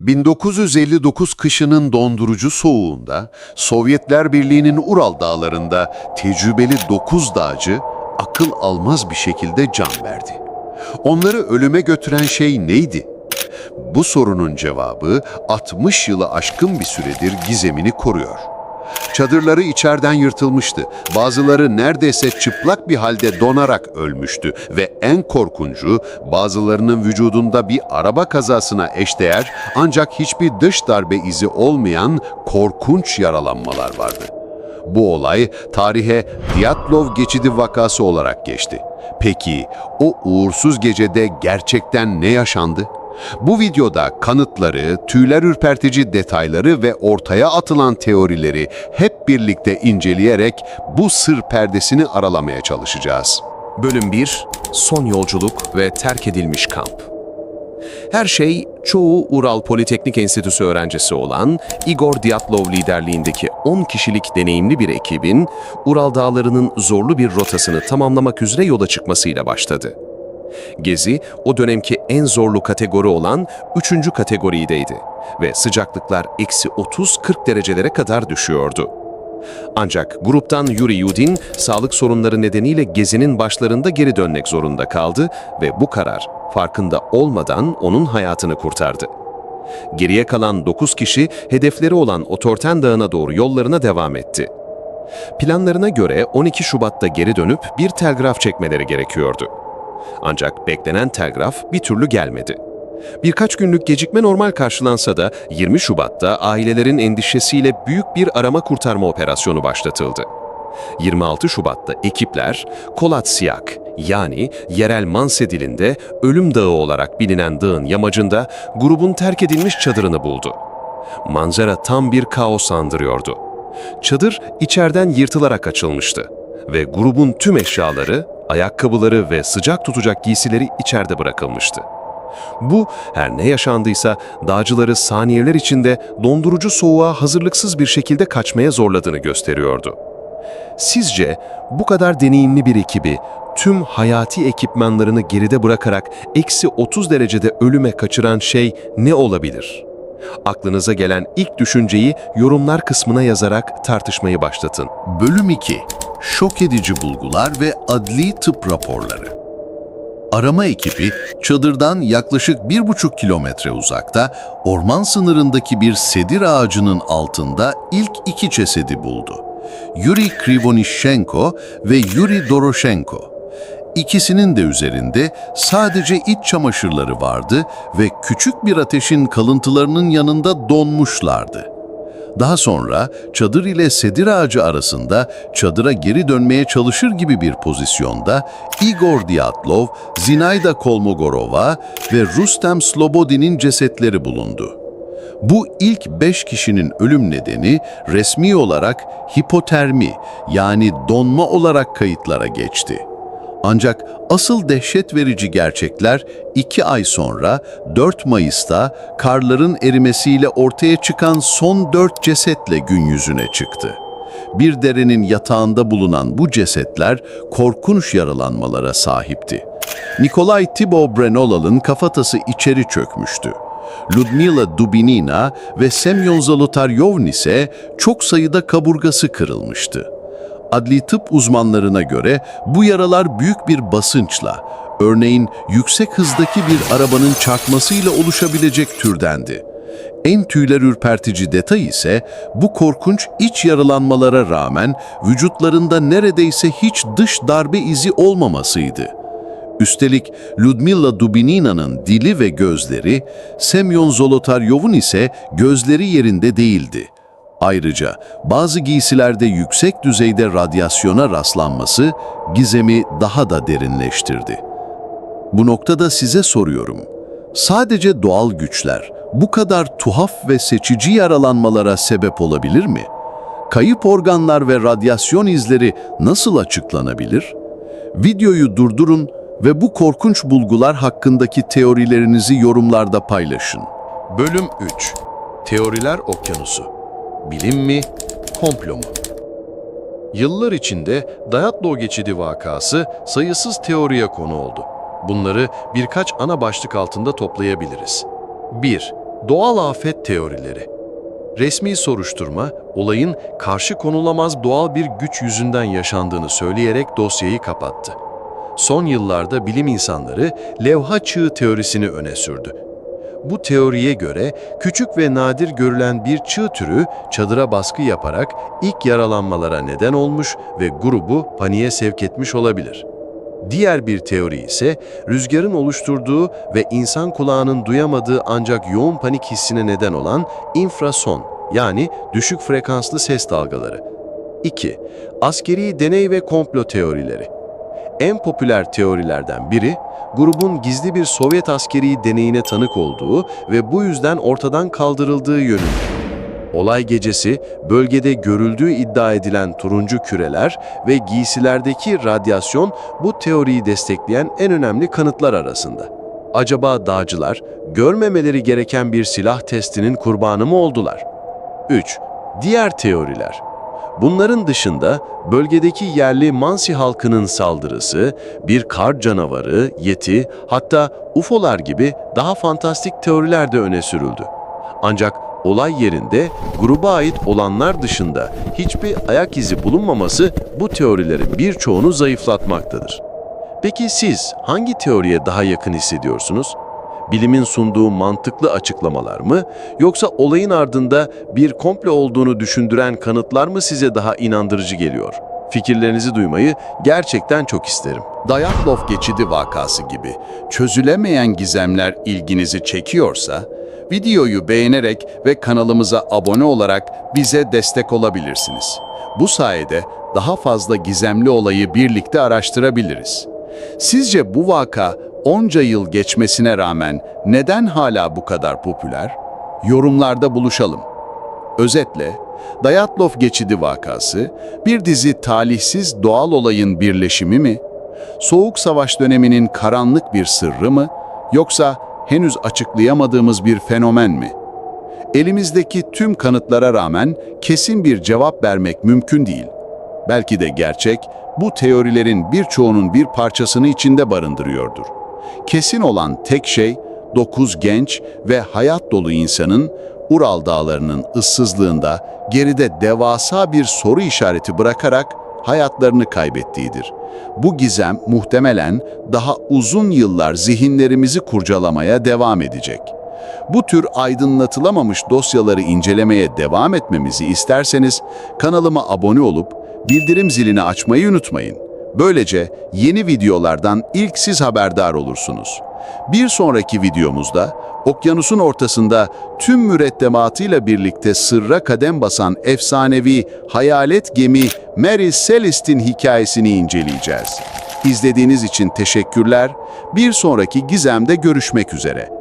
1959 kışının dondurucu soğuğunda Sovyetler Birliği'nin Ural dağlarında tecrübeli 9 dağcı akıl almaz bir şekilde can verdi. Onları ölüme götüren şey neydi? Bu sorunun cevabı 60 yılı aşkın bir süredir gizemini koruyor. Çadırları içeriden yırtılmıştı. Bazıları neredeyse çıplak bir halde donarak ölmüştü ve en korkuncu bazılarının vücudunda bir araba kazasına eşdeğer ancak hiçbir dış darbe izi olmayan korkunç yaralanmalar vardı. Bu olay tarihe Diatlov geçidi vakası olarak geçti. Peki o uğursuz gecede gerçekten ne yaşandı? Bu videoda kanıtları, tüyler ürpertici detayları ve ortaya atılan teorileri hep birlikte inceleyerek bu sır perdesini aralamaya çalışacağız. Bölüm 1 Son Yolculuk ve Terk Edilmiş Kamp Her şey çoğu Ural Politeknik Enstitüsü öğrencisi olan Igor Dyatlov liderliğindeki 10 kişilik deneyimli bir ekibin Ural Dağları'nın zorlu bir rotasını tamamlamak üzere yola çıkmasıyla başladı. Gezi o dönemki en zorlu kategori olan 3. kategorideydi ve sıcaklıklar eksi 30-40 derecelere kadar düşüyordu. Ancak gruptan Yuri Yudin sağlık sorunları nedeniyle gezinin başlarında geri dönmek zorunda kaldı ve bu karar farkında olmadan onun hayatını kurtardı. Geriye kalan 9 kişi hedefleri olan Otorten Dağı'na doğru yollarına devam etti. Planlarına göre 12 Şubat'ta geri dönüp bir telgraf çekmeleri gerekiyordu. Ancak beklenen telgraf bir türlü gelmedi. Birkaç günlük gecikme normal karşılansa da 20 Şubat'ta ailelerin endişesiyle büyük bir arama kurtarma operasyonu başlatıldı. 26 Şubat'ta ekipler Kolatsiyak yani yerel Manse dilinde Ölüm Dağı olarak bilinen dağın yamacında grubun terk edilmiş çadırını buldu. Manzara tam bir kaos andırıyordu. Çadır içeriden yırtılarak açılmıştı ve grubun tüm eşyaları, ayakkabıları ve sıcak tutacak giysileri içeride bırakılmıştı. Bu her ne yaşandıysa dağcıları saniyeler içinde dondurucu soğuğa hazırlıksız bir şekilde kaçmaya zorladığını gösteriyordu. Sizce bu kadar deneyimli bir ekibi tüm hayati ekipmanlarını geride bırakarak eksi 30 derecede ölüme kaçıran şey ne olabilir? Aklınıza gelen ilk düşünceyi yorumlar kısmına yazarak tartışmayı başlatın. Bölüm 2 Şok edici bulgular ve adli tıp raporları Arama ekibi çadırdan yaklaşık bir buçuk kilometre uzakta orman sınırındaki bir sedir ağacının altında ilk iki cesedi buldu. Yuri Krivonishenko ve Yuri Doroshenko. İkisinin de üzerinde sadece iç çamaşırları vardı ve küçük bir ateşin kalıntılarının yanında donmuşlardı. Daha sonra çadır ile sedir ağacı arasında çadıra geri dönmeye çalışır gibi bir pozisyonda Igor Dyatlov, Zinayda Kolmogorova ve Rustem Slobodin'in cesetleri bulundu. Bu ilk beş kişinin ölüm nedeni resmi olarak hipotermi yani donma olarak kayıtlara geçti. Ancak asıl dehşet verici gerçekler 2 ay sonra 4 Mayıs'ta karların erimesiyle ortaya çıkan son 4 cesetle gün yüzüne çıktı. Bir derenin yatağında bulunan bu cesetler korkunç yaralanmalara sahipti. Nikolay Thibaut Brenolal'ın kafatası içeri çökmüştü. Ludmila Dubinina ve Semyon Zolotaryovn ise çok sayıda kaburgası kırılmıştı. Adli tıp uzmanlarına göre bu yaralar büyük bir basınçla, örneğin yüksek hızdaki bir arabanın çarpmasıyla oluşabilecek türdendi. En tüyler ürpertici detay ise bu korkunç iç yaralanmalara rağmen vücutlarında neredeyse hiç dış darbe izi olmamasıydı. Üstelik Ludmila Dubinina'nın dili ve gözleri, Semyon Zolotaryov'un ise gözleri yerinde değildi. Ayrıca bazı giysilerde yüksek düzeyde radyasyona rastlanması gizemi daha da derinleştirdi. Bu noktada size soruyorum. Sadece doğal güçler bu kadar tuhaf ve seçici yaralanmalara sebep olabilir mi? Kayıp organlar ve radyasyon izleri nasıl açıklanabilir? Videoyu durdurun ve bu korkunç bulgular hakkındaki teorilerinizi yorumlarda paylaşın. Bölüm 3 Teoriler Okyanusu Bilim mi, komplo mu? Yıllar içinde Dayatlo geçidi vakası sayısız teoriye konu oldu. Bunları birkaç ana başlık altında toplayabiliriz. 1. Doğal afet teorileri. Resmi soruşturma, olayın karşı konulamaz doğal bir güç yüzünden yaşandığını söyleyerek dosyayı kapattı. Son yıllarda bilim insanları levha çığı teorisini öne sürdü. Bu teoriye göre küçük ve nadir görülen bir çığ türü çadıra baskı yaparak ilk yaralanmalara neden olmuş ve grubu paniğe sevk etmiş olabilir. Diğer bir teori ise rüzgarın oluşturduğu ve insan kulağının duyamadığı ancak yoğun panik hissine neden olan infrason yani düşük frekanslı ses dalgaları. 2. Askeri deney ve komplo teorileri. En popüler teorilerden biri, grubun gizli bir Sovyet askeri deneyine tanık olduğu ve bu yüzden ortadan kaldırıldığı yönünde. Olay gecesi bölgede görüldüğü iddia edilen turuncu küreler ve giysilerdeki radyasyon bu teoriyi destekleyen en önemli kanıtlar arasında. Acaba dağcılar görmemeleri gereken bir silah testinin kurbanı mı oldular? 3. Diğer teoriler. Bunların dışında bölgedeki yerli Mansi halkının saldırısı, bir kar canavarı, yeti, hatta UFO'lar gibi daha fantastik teoriler de öne sürüldü. Ancak olay yerinde gruba ait olanlar dışında hiçbir ayak izi bulunmaması bu teorilerin birçoğunu zayıflatmaktadır. Peki siz hangi teoriye daha yakın hissediyorsunuz? Bilimin sunduğu mantıklı açıklamalar mı yoksa olayın ardında bir komple olduğunu düşündüren kanıtlar mı size daha inandırıcı geliyor? Fikirlerinizi duymayı gerçekten çok isterim. Dayatlov geçidi vakası gibi çözülemeyen gizemler ilginizi çekiyorsa, videoyu beğenerek ve kanalımıza abone olarak bize destek olabilirsiniz. Bu sayede daha fazla gizemli olayı birlikte araştırabiliriz. Sizce bu vaka onca yıl geçmesine rağmen neden hala bu kadar popüler? Yorumlarda buluşalım. Özetle, Dayatlov geçidi vakası bir dizi talihsiz doğal olayın birleşimi mi? Soğuk Savaş döneminin karanlık bir sırrı mı? Yoksa henüz açıklayamadığımız bir fenomen mi? Elimizdeki tüm kanıtlara rağmen kesin bir cevap vermek mümkün değil. Belki de gerçek, bu teorilerin birçoğunun bir parçasını içinde barındırıyordur. Kesin olan tek şey, dokuz genç ve hayat dolu insanın Ural dağlarının ıssızlığında geride devasa bir soru işareti bırakarak hayatlarını kaybettiğidir. Bu gizem muhtemelen daha uzun yıllar zihinlerimizi kurcalamaya devam edecek. Bu tür aydınlatılamamış dosyaları incelemeye devam etmemizi isterseniz kanalıma abone olup bildirim zilini açmayı unutmayın. Böylece yeni videolardan ilk siz haberdar olursunuz. Bir sonraki videomuzda okyanusun ortasında tüm mürettebatıyla birlikte sırra kadem basan efsanevi hayalet gemi Mary Celeste'in hikayesini inceleyeceğiz. İzlediğiniz için teşekkürler. Bir sonraki gizemde görüşmek üzere.